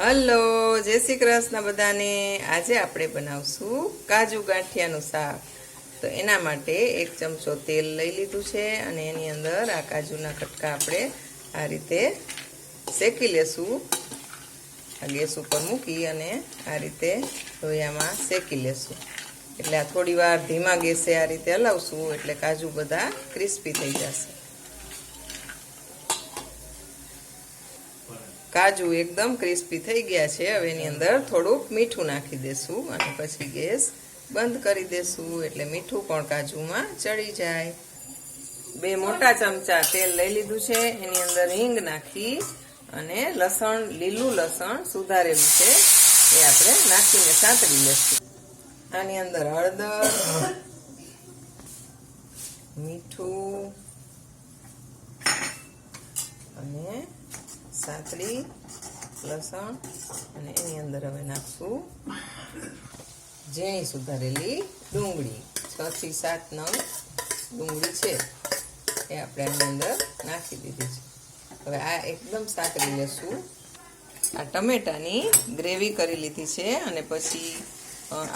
Hello, જય શ્રી કૃષ્ણ બધાને. આજે આપણે બનાવશું કાજુ ગાંઠિયાનું શાક. તો એના માટે એક ચમચો તેલ લઈ લીધું છે અને એની અંદર આ કાજુના કટકા આપણે આ રીતે શેકી લેશું. આ ગેસ ઉપર મૂકી અને આ રીતે લોયામાં શેકી લેશું. એટલે આ થોડી વાર ધીમા ગેસે આ રીતે હલાવશું, એટલે કાજુ બધા ક્રિસ્પી થઈ જશે. કાજુ એકદમ ક્રિસ્પી થઈ ગયા છે. હવે એની અંદર થોડુંક મીઠું નાખી દેશું અને પછી ગેસ બંધ કરી દેશું એટલે મીઠું પણ કાજુમાં ચડી જાય. બે મોટા ચમચા તેલ લઈ લીધું છે. એની અંદર હિંગ નાખી અને લસણ, લીલું લસણ સુધારેલું છે. એ આપણે નાખીને સાંતળી લેશું. આની અંદર હળદર, મીઠું અને સાતડી લસણ અને એની અંદર હવે નાખશું ઝીણી સુધારેલી ડુંગળી. છ થી સાત નંગ ડુંગળી છે એ આપણે આની અંદર નાખી દીધી છે. હવે આ એકદમ સાતરી લેશું. આ ટમેટાની ગ્રેવી કરી લીધી છે અને પછી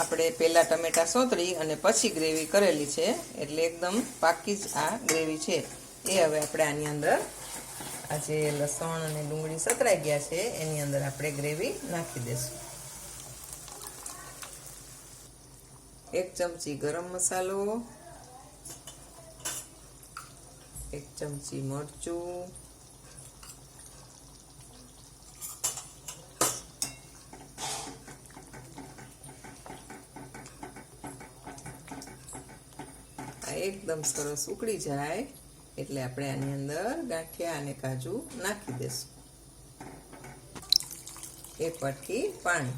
આપણે પહેલાં ટમેટા સોતરી અને પછી ગ્રેવી કરેલી છે. એટલે એકદમ પાકી જ આ ગ્રેવી છે. એ હવે આપણે આની અંદર આ જે લસણ અને ડુંગળી સતરાઈ ગયા છે. એની અંદર આપણે ગ્રેવી નાખી દઈશું એક ચમચી ગરમ મસાલો, એક ચમચી મરચું એકદમ સરસ ઉકળી જાય. એટલે આપણે આની અંદર ગાંઠિયા અને કાજુ નાખી દેશું. એક વાટકી પાણી.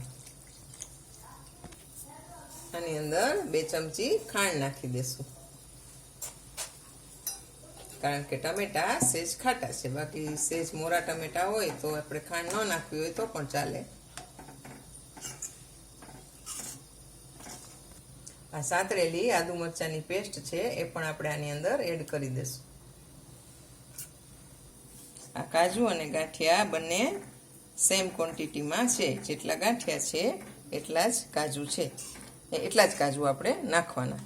આની અંદર બે ચમચી ખાંડ નાખી દેશું. કારણ કે ટમેટા સેજ ખાટા છે. બાકી સેજ મોરા ટમેટા હોય તો આપણે ખાંડ ન નાખવી હોય તો પણ ચાલે. આ સાતરેલી આદુ મરચાની પેસ્ટ છે એ પણ આપણે આની અંદર એડ કરી દઈશું આ કાજુ અને ગાંઠિયા બંને સેમ ક્વોન્ટિટીમાં છે. જેટલા ગાંઠિયા છે, એટલા જ કાજુ છે. એટલા જ કાજુ આપણે નાખવાના.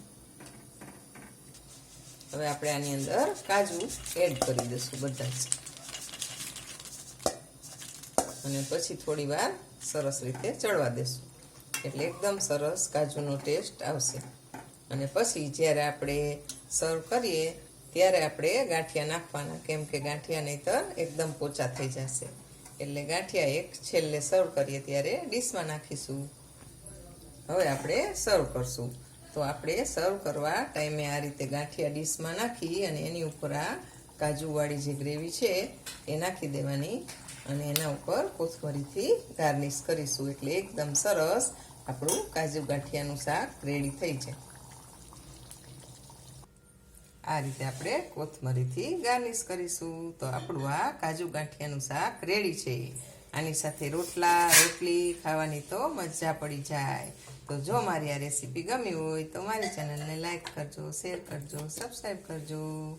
હવે આપણે આની અંદર કાજુ એડ કરી દઈશું બધા જ. અને પછી થોડી વાર સરસ રીતે ચડવા દેશું એટલે એકદમ સરસ કાજુનો ટેસ્ટ આવશે. અને પછી જ્યારે આપણે સર્વ કરીએ ત્યારે આપણે ગાંઠિયા નાખવાના. કેમ કે ગાંઠિયા નહીતર એકદમ પોચા થઈ જશે. એટલે ગાંઠિયા એક છેલ્લે સર્વ કરીએ ત્યારે ડીશમાં નાખીશું. હવે આપણે સર્વ કરશું. તો આપણે સર્વ કરવા ટાઈમે આ રીતે ગાંઠિયા ડીશમાં નાખી અને એની ઉપર આ કાજુવાળી જે ગ્રેવી છે એ નાખી દેવાની અને એના ઉપર કોથમરીથી ગાર્નિશ કરીશું. એટલે એકદમ સરસ આપણું કાજુ ગાંઠિયાનું શાક રેડી થઈ જાય. આ રીતે આપણે કોથમરીથી ગાર્નિશ કરીશું. તો આપણું આ કાજુ ગાંઠિયાનું શાક રેડી છે. આની સાથે રોટલા, રોટલી ખાવાની તો મજા પડી જાય. તો જો મારી આ રેસીપી ગમી હોય તો મારી ચેનલને લાઈક કરજો, શેર કરજો, સબસ્ક્રાઈબ કરજો.